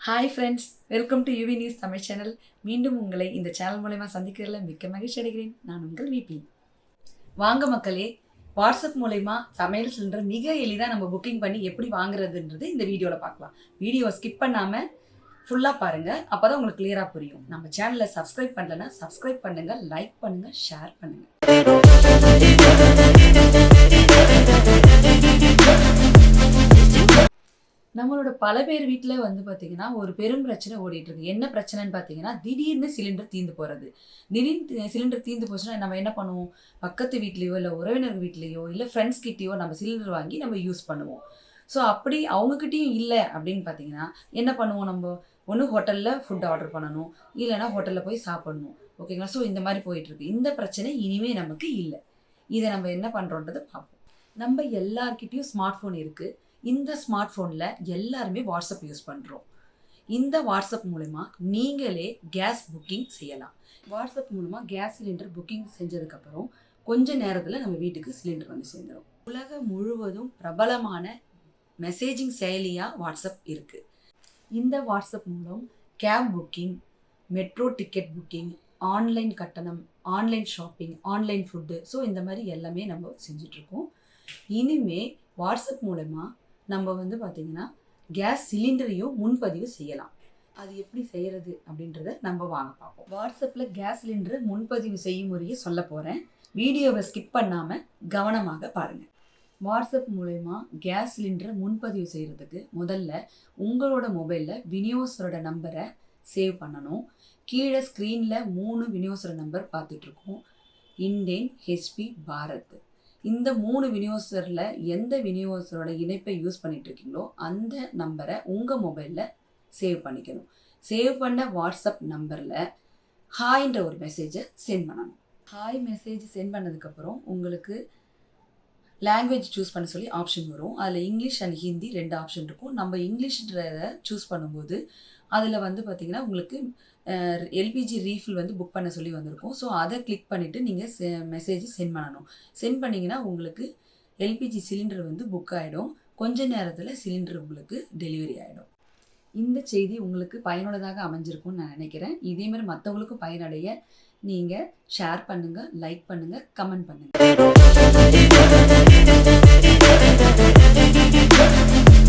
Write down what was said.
Hi friends welcome to UV news Tamil channel மீண்டும் உங்களை இந்த சேனல் மூலயமா சந்திக்கிறதுல மிக்க மகிழ்ச்சி அடைகிறேன். நான் உங்கள் விபி வாங்க மக்களே வாட்ஸ்அப் மூலயமா சமையல் சிலிண்டர் மிக எளிதாக நம்ம புக்கிங் பண்ணி எப்படி வாங்குறதுன்றது இந்த வீடியோவில் பார்க்கலாம். வீடியோவை ஸ்கிப் பண்ணாமல் ஃபுல்லாக பாருங்கள் அப்போ தான் உங்களுக்கு கிளியராக புரியும். நம்ம சேனலை சப்ஸ்கிரைப் பண்ணலன்னா சப்ஸ்கிரைப் பண்ணுங்கள் லைக் பண்ணுங்கள் ஷேர் பண்ணுங்கள் நம்மளோட பல பேர் வீட்டில் வந்து பார்த்தீங்கன்னா ஒரு பெரும் பிரச்சனை ஓடிட்டு இருக்கு என்ன பிரச்சனைன்னு பார்த்தீங்கன்னா திடீர்னு சிலிண்டர் தீந்து போகிறது திடீர்னு சிலிண்டர் தீந்து போச்சுன்னா நம்ம என்ன பண்ணுவோம்? பக்கத்து வீட்லேயோ இல்லை உறவினர் வீட்லேயோ இல்லை ஃப்ரெண்ட்ஸ் கிட்டேயோ நம்ம சிலிண்டர் வாங்கி நம்ம யூஸ் பண்ணுவோம். ஸோ அப்படி அவங்கக்கிட்டேயும் இல்லை அப்படின்னு பார்த்தீங்கன்னா என்ன பண்ணுவோம் நம்ம? ஒன்று ஹோட்டலில் ஃபுட் ஆர்டர் பண்ணணும். இல்லைன்னா ஹோட்டலில் போய் சாப்பிடணும். ஓகேங்களா ஸோ இந்த மாதிரி போயிட்டுருக்கு. இந்த பிரச்சனை இனிமே நமக்கு இல்லை. இதை நம்ம என்ன பண்ணுறோன்றதை பார்ப்போம். நம்ம எல்லார்கிட்டேயும் ஸ்மார்ட் ஃபோன் இருக்குது இந்த ஸ்மார்ட் ஃபோனில் எல்லாருமே வாட்ஸ்அப் யூஸ் பண்ணுறோம் இந்த வாட்ஸ்அப் மூலமா நீங்களே கேஸ் புக்கிங் செய்யலாம். வாட்ஸ்அப் மூலமாக கேஸ் சிலிண்டர் புக்கிங் செஞ்சதுக்கப்புறம் கொஞ்ச நேரத்தில் நம்ம வீட்டுக்கு சிலிண்டர் வந்து சேர்ந்துடும் உலகம் முழுவதும் பிரபலமான மெசேஜிங் செயலியாக வாட்ஸ்அப் இருக்குது இந்த வாட்ஸ்அப் மூலம் cab booking metro ticket booking online கட்டணம் online shopping online food so இந்த மாதிரி எல்லாமே நம்ம செஞ்சிட்ருக்கோம் இனிமேல் வாட்ஸ்அப் மூலமாக நம்ம வந்து பார்த்திங்கன்னா கேஸ் சிலிண்டரையும் முன்பதிவு செய்யலாம். அது எப்படி செய்கிறது அப்படின்றத நம்ம வாங்க பார்ப்போம். வாட்ஸ்அப்பில் கேஸ் சிலிண்டரை முன்பதிவு செய்யும் முறையை சொல்ல போகிறேன் வீடியோவை ஸ்கிப் பண்ணாமல் கவனமாக பாருங்கள் வாட்ஸ்அப் மூலயமா கேஸ் சிலிண்டரை முன்பதிவு செய்கிறதுக்கு முதல்ல உங்களோட மொபைலில் விநியோகஸ்தரோட நம்பரை சேவ் பண்ணணும். கீழே ஸ்க்ரீனில் மூணு விநியோகஸ்தர நம்பர் பார்த்துட்ருக்கோம் இண்டேன் ஹெச்பி பாரத். இந்த மூணு விநியோகஸ்தரில் எந்த விநியோகஸ்தரோட இணைப்பை யூஸ் பண்ணிட்டு இருக்கீங்களோ அந்த நம்பரை உங்கள் மொபைலில் சேவ் பண்ணிக்கணும். சேவ் பண்ண வாட்ஸ்அப் நம்பரில் ஹாய்ன்ற ஒரு மெசேஜை சென்ட் பண்ணணும். ஹாய் மெசேஜ் சென்ட் பண்ணதுக்கப்புறம் உங்களுக்கு லாங்குவேஜ் சூஸ் பண்ண சொல்லி ஆப்ஷன் வரும். அதில் இங்கிலீஷ் அண்ட் ஹிந்தி ரெண்டு ஆப்ஷன் இருக்கும். நம்ம இங்கிலீஷ்ன்றதை சூஸ் பண்ணும்போது அதில் வந்து பார்த்திங்கன்னா உங்களுக்கு எல்பிஜி ரீஃபில் வந்து புக் பண்ண சொல்லி வந்திருக்கும். ஸோ அதை கிளிக் பண்ணிவிட்டு நீங்கள் செ மெசேஜ் சென்ட் பண்ணணும். சென்ட் பண்ணிங்கன்னா உங்களுக்கு எல்பிஜி சிலிண்டர் வந்து புக் ஆகிடும் கொஞ்ச நேரத்தில் சிலிண்டர் உங்களுக்கு டெலிவரி ஆகிடும் இந்த செய்தி உங்களுக்கு பயனுள்ளதாக அமைஞ்சிருக்கும்னு நான் நினைக்கிறேன். இதே மாதிரி மற்றவங்களுக்கும் பயனடைய. நீங்கள் ஷேர் பண்ணுங்கள் லைக் பண்ணுங்கள் கமெண்ட் பண்ணுங்கள்